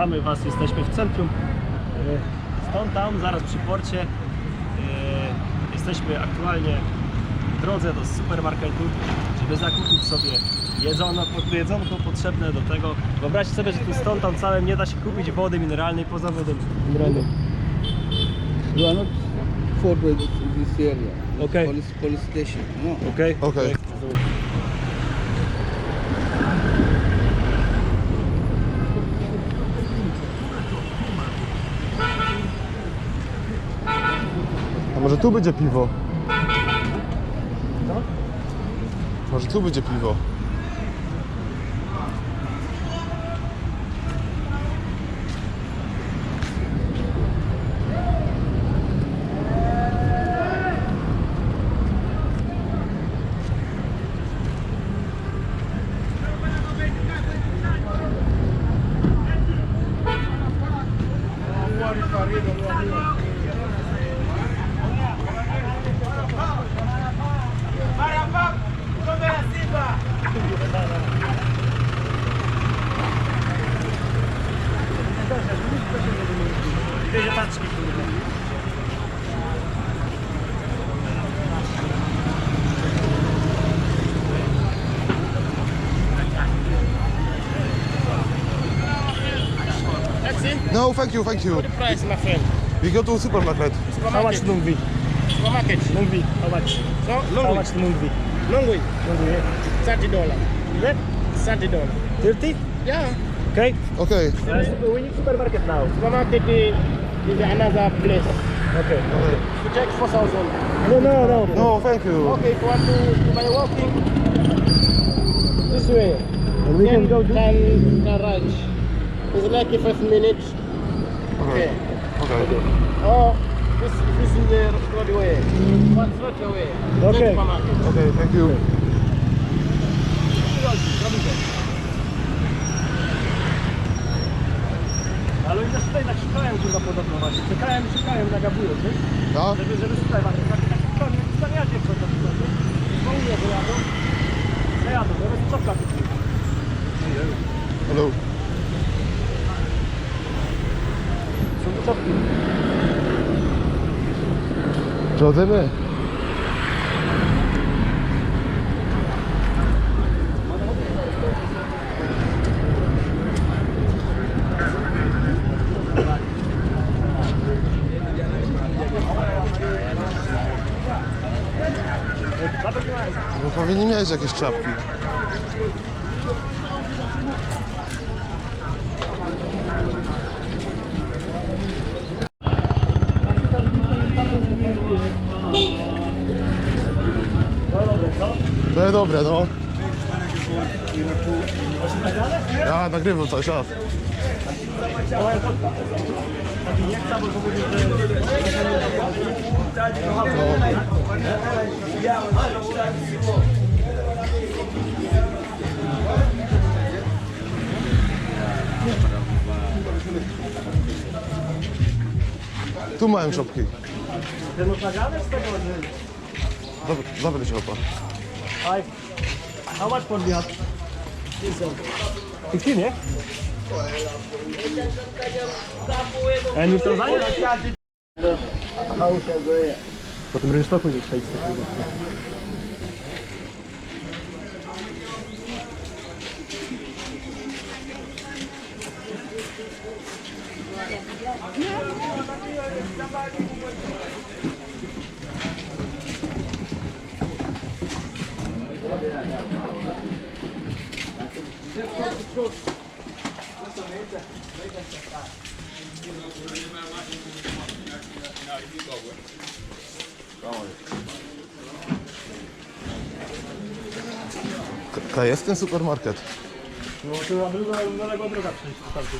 Mamy Was, jesteśmy w centrum. e, Stąd tam, zaraz przy porcie. e, Jesteśmy aktualnie w drodze do supermarketu, żeby zakupić sobie jedzono, jedzonko potrzebne do tego. Wyobraźcie sobie, że tu stąd tam całym nie da się kupić wody mineralnej poza wodą mineralną. You are not this area. Okay. Police, police station. No. Okej? Okej. A może tu będzie piwo? Może tu będzie piwo? No, thank you, thank you. What price, my friend? We go to supermarket. How much Supermarket. Lungvi? Supermarket. Lungvi, how much? So, How long way. much Lungvi? Long way. Lungvi, yeah. Thirty dollar. Yeah? Thirty dollar. 30? Yeah. Okay. Okej. We need supermarket now. Supermarket is, is another place. Okay. okay. You take four thousand. No, no, no. No, thank you. Okay, if you want to, to buy walking, this way. And we can go to... Can, can ranch. It's like a five minutes. Okej. Okay. Okej. Oh, this this is the road way. One straight away. Okay. Okej, thank you. Ale oni nas tutaj tak szukają kurwa podobno właśnie. Czekałem, szukałem na gabuję, wiesz? No? Żeby, żeby tutaj właśnie tak, tak szukałem, jak staniacie co to tutaj. Zwolnię, wyjadą. Czopka tu. Hello. Tu czopki. Przechodzimy? No powinni mieć jakieś czapki. Jest dobre, no. Ja nagrywam cały czas. Tu mają czapki. Ten masz nagrane z tego, że... Dobry, dobry ciopa. Hi. How much for the eh? hat? This one. 15, nie? And you rozdaje? Po tym rynsztoku nie przejść z takiego. To jest ten supermarket. No to na drugą, na droga przejść.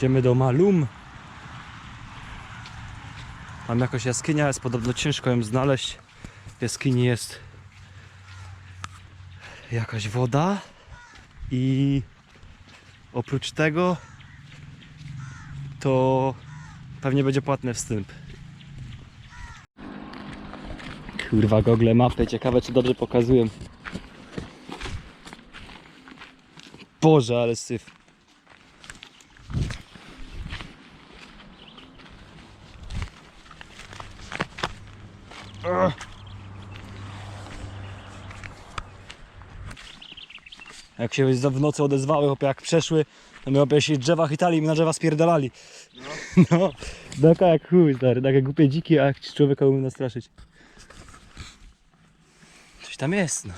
Idziemy do Malum. Tam jakoś jaskinia jest, podobno ciężko ją znaleźć. W jaskini jest jakaś woda i oprócz tego to pewnie będzie płatny wstęp. Kurwa, gogle mapy, ciekawe czy dobrze pokazuję. Boże, ale syf. Jak się w nocy odezwały, chłopie, jak przeszły, to my chłopie się drzewa chytali i na drzewa spierdalali. No, no taka jak chuj, stary, takie głupie dziki, a jak człowieka umie nastraszyć. Coś tam jest, no.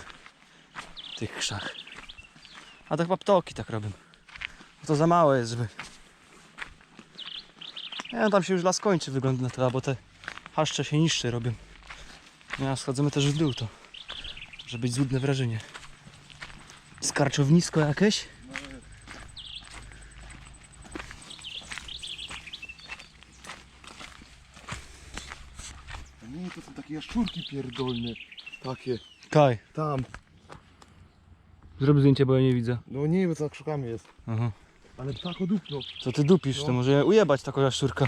W tych krzach. A to chyba ptoki tak robią. Bo to za małe jest, żeby... No, tam się już las kończy, wygląda na to, bo te haszcze się niższe robią. No, a schodzimy też w dół, to może być złudne wrażenie. Skarczownisko jakieś? Nie, to są takie jaszczurki pierdolne. Takie. Kaj. Tam. Zrób zdjęcie, bo ja nie widzę. No nie, bo to za krzakami jest. Aha. Ale ptak odupnął. Co ty dupisz, to No. może je ujebać taką jaszczurkę.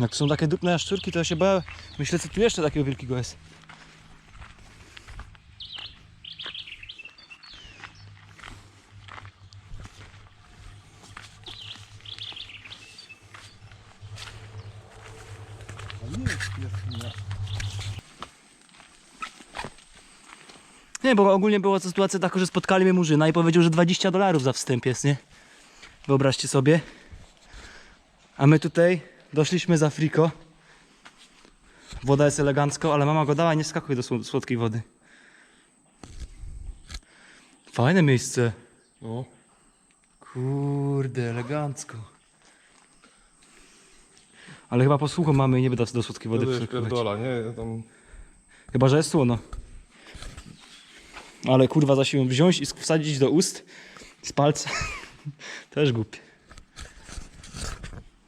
Jak są takie dupne jaszczurki, to ja się bałem. Myślę, co tu jeszcze takiego wielkiego jest. Nie, bo ogólnie była to sytuacja taka, że spotkali mnie murzyna i powiedział, że 20 dolarów za wstęp jest, nie? Wyobraźcie sobie. A my tutaj doszliśmy z Afriko. Woda jest elegancko, ale mama go dała, nie skakuj do słod- słodkiej wody. Fajne miejsce. No. Kurde, elegancko. Ale chyba posłucham mamy i nie będę do słodkiej wody pierdola, nie? Tam... Chyba, że jest słono. Ale kurwa za siłą wziąć i wsadzić do ust z palca. Też głupie.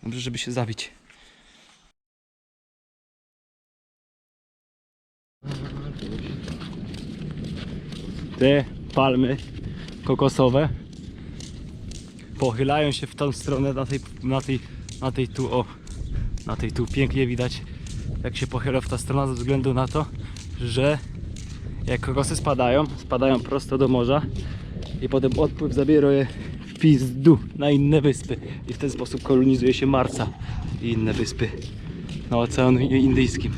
Dobrze, żeby się zabić. Te palmy kokosowe pochylają się w tą stronę na tej, na tej, na tej tu o na tej tu pięknie widać jak się pochyla w ta strona ze względu na to, że jak kokosy spadają, spadają prosto do morza i potem odpływ zabiera je pizdu na inne wyspy i w ten sposób kolonizuje się Marsa i inne wyspy na Oceanu Indyjskim.